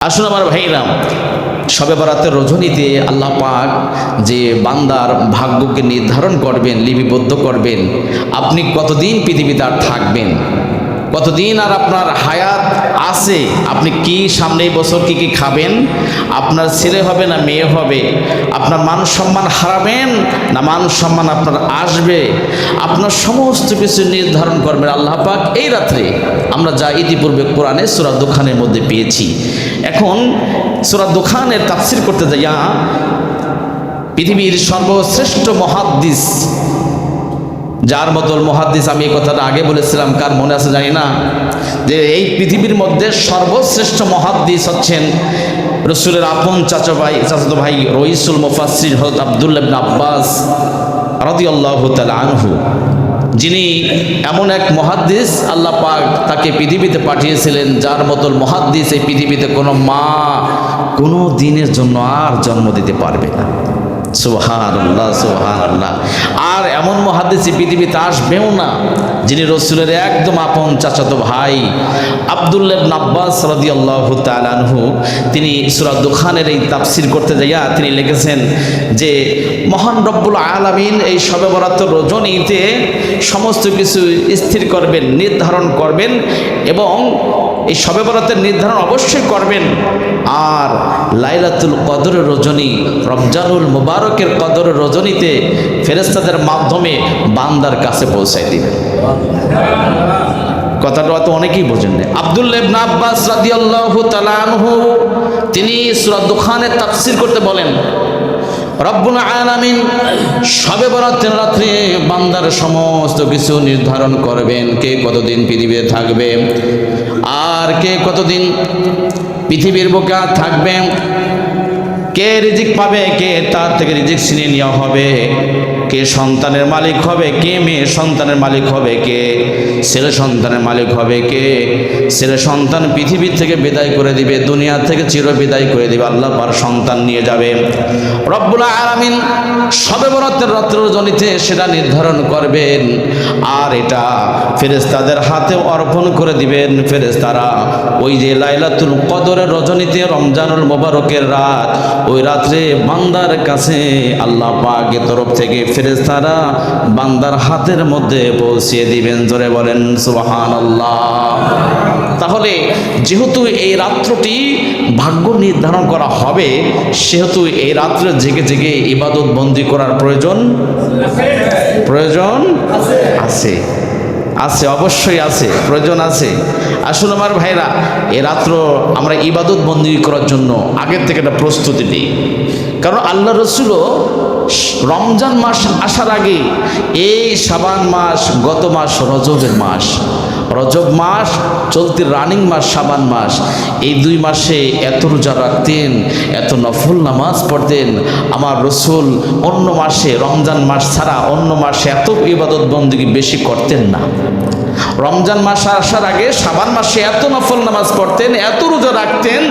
আসুন আমার ভাইরাম সবে বরাতের রজনীতে আল্লাহ পাক যে বান্দার ভাগ্যকে নির্ধারণ করবেন, লিপিবদ্ধ করবেন, আপনি কতদিন পৃথিবীতে আর থাকবেন? কতদিন আর আপনার হায়াত আছে? আপনি কি সামনে বছর কি কি খাবেন? আপনার ছেলে হবে না মেয়ে হবে? আপনার মান সম্মান হারাবেন না মান সম্মান আপনার আসবে? আপনার সমস্ত কিছু নির্ধারণ করবেন আল্লাহ পাক। এই রাত্রে আমরা যা ইতিপূর্বে কোরআনে সুরা দোকানের মধ্যে পেয়েছি। এখন সুরা দোকানের তাফসির করতে যাইয়া পৃথিবীর সর্বশ্রেষ্ঠ মহাদ্দিস যার মতল মহাদ্দিস আমি এই কথাটা আগে বলেছিলাম, কার মনে আছে জানি না, যে এই পৃথিবীর মধ্যে সর্বশ্রেষ্ঠ মহাদ্দিস হচ্ছেন রসুলের আপন চাচা ভাই, চাচাতো ভাই রইসুল মুফাসির হজরত আবদুল্লাহ ইবনে আব্বাস রাদিয়াল্লাহু তাআলা আনহু। যিনি এমন এক মহাদ্দিস আল্লাহ পাক তাকে পৃথিবীতে পাঠিয়েছিলেন, যার মতন মহাদ্দিস এই পৃথিবীতে কোনো মা কোনো দিনের জন্য আর জন্ম দিতে পারবে না। সুহান আল্লাহ আর এমন এই পৃথিবীতে আসবেও না, যিনি রসুলের একদম আপন চাচাতো ভাই আবদুল্লাহ আব্বাস রাদি আল্লাহ তালানহু তিনি সুরাত দুখানের এই তাফসির করতে যাইয়া তিনি লিখেছেন যে, মহান রব্বুল আলামিন এই সবে বরাত রজনীতে সমস্ত কিছু স্থির করবেন, নির্ধারণ করবেন এবং এই সবে বরাতের নির্ধারণ অবশ্যই করবেন। আর লাইলাতুল কদরের রজনী, রমজানুল মুবারকের কদরের রজনীতে ফেরেস্তাদের মাধ্যমে বান্দার কাছে পৌঁছায় দিবেন। কথাটা তো অনেকেই বোঝেন না আব্দুল্লাহ ইবনে আব্বাস রাদিয়াল্লাহু তাআলা আনহু, তিনি সূরা দুখানের তাফসীর করতে বলেন রব্বুল আলামিন সবে বরাতের রাত্রে বান্দার সমস্ত কিছু নির্ধারণ করবেন, কে কতদিন পৃথিবীতে থাকবে আর কে কতদিন পৃথিবীর বুকে থাকবে, কে রিজিক পাবে, কে তার থেকে রিজিক ছিনিয়ে নেওয়া হবে, কে সন্তানের মালিক হবে, কে মেয়ে সন্তানের মালিক হবে, কে ছেলে সন্তানের মালিক হবে কে? ছেলে সন্তান পৃথিবীর থেকে বিদায় করে দিবে, দুনিয়া থেকে চির বিদায় করে দিবে, আল্লাহ পার সন্তান নিয়ে যাবে। রব্বুল আলামিন সবে বরাতের রাত্র জনিতে সেটা নির্ধারণ করবেন, আর এটা ফেরেস্তাদের হাতে অর্পণ করে দিবেন ফেরেস্তারা ওই যে লাইলাতুল কদরের রজনীতে রমজানুল মোবারকের রাত, ওই রাত্রে বান্দার কাছে আল্লাহ পাকের তরফ থেকে ফেরেস্তারা বান্দার হাতের মধ্যে পৌঁছিয়ে দিবেন। জোরে বলেন সুবাহান তাহলে যেহেতু এই রাত্রটি ভাগ্য নির্ধারণ করা হবে, সেহেতু এই রাত্রে জেগে জেগে ইবাদত বন্দি করার প্রয়োজন? প্রয়োজন আছে। আছে, অবশ্যই আছে, প্রয়োজন আছে। আসলে আমার ভাইরা, এ রাত্র আমরা ইবাদত বন্দি করার জন্য আগের থেকে একটা প্রস্তুতি নিই। কারণ আল্লাহ রসুলও রমজান মাস আসার আগে এই সাবান মাস গত মাস রজবের মাস। রজব মাস চলতি রানিং মাস, সাবান মাস। এই দুই মাসে এত রোজা রাখতেন, এত নফল নামাজ পড়তেন। আমার রসুল অন্য মাসে, রমজান মাস ছাড়া অন্য মাসে এত ইবাদত বন্দী বেশি করতেন না। রমজান মাস আসার আগে সাবান মাসে এত নফল নামাজ পড়তেন, এত রোজা রাখতেন,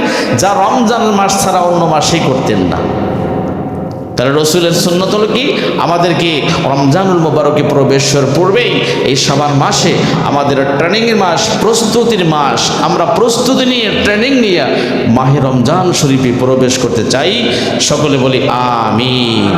যা রমজান মাস ছাড়া অন্য মাসেই করতেন না। তাহলে রসুলের সুন্নত হলো কি? আমাদেরকে রমজানুল মোবারকে প্রবেশের পূর্বেই এই সবার মাসে আমাদের ট্রেনিংয়ের মাস, প্রস্তুতির মাস, আমরা প্রস্তুতি নিয়ে ট্রেনিং নিয়ে মাহে রমজান শরীফে প্রবেশ করতে চাই। সকলে বলি, আমিন।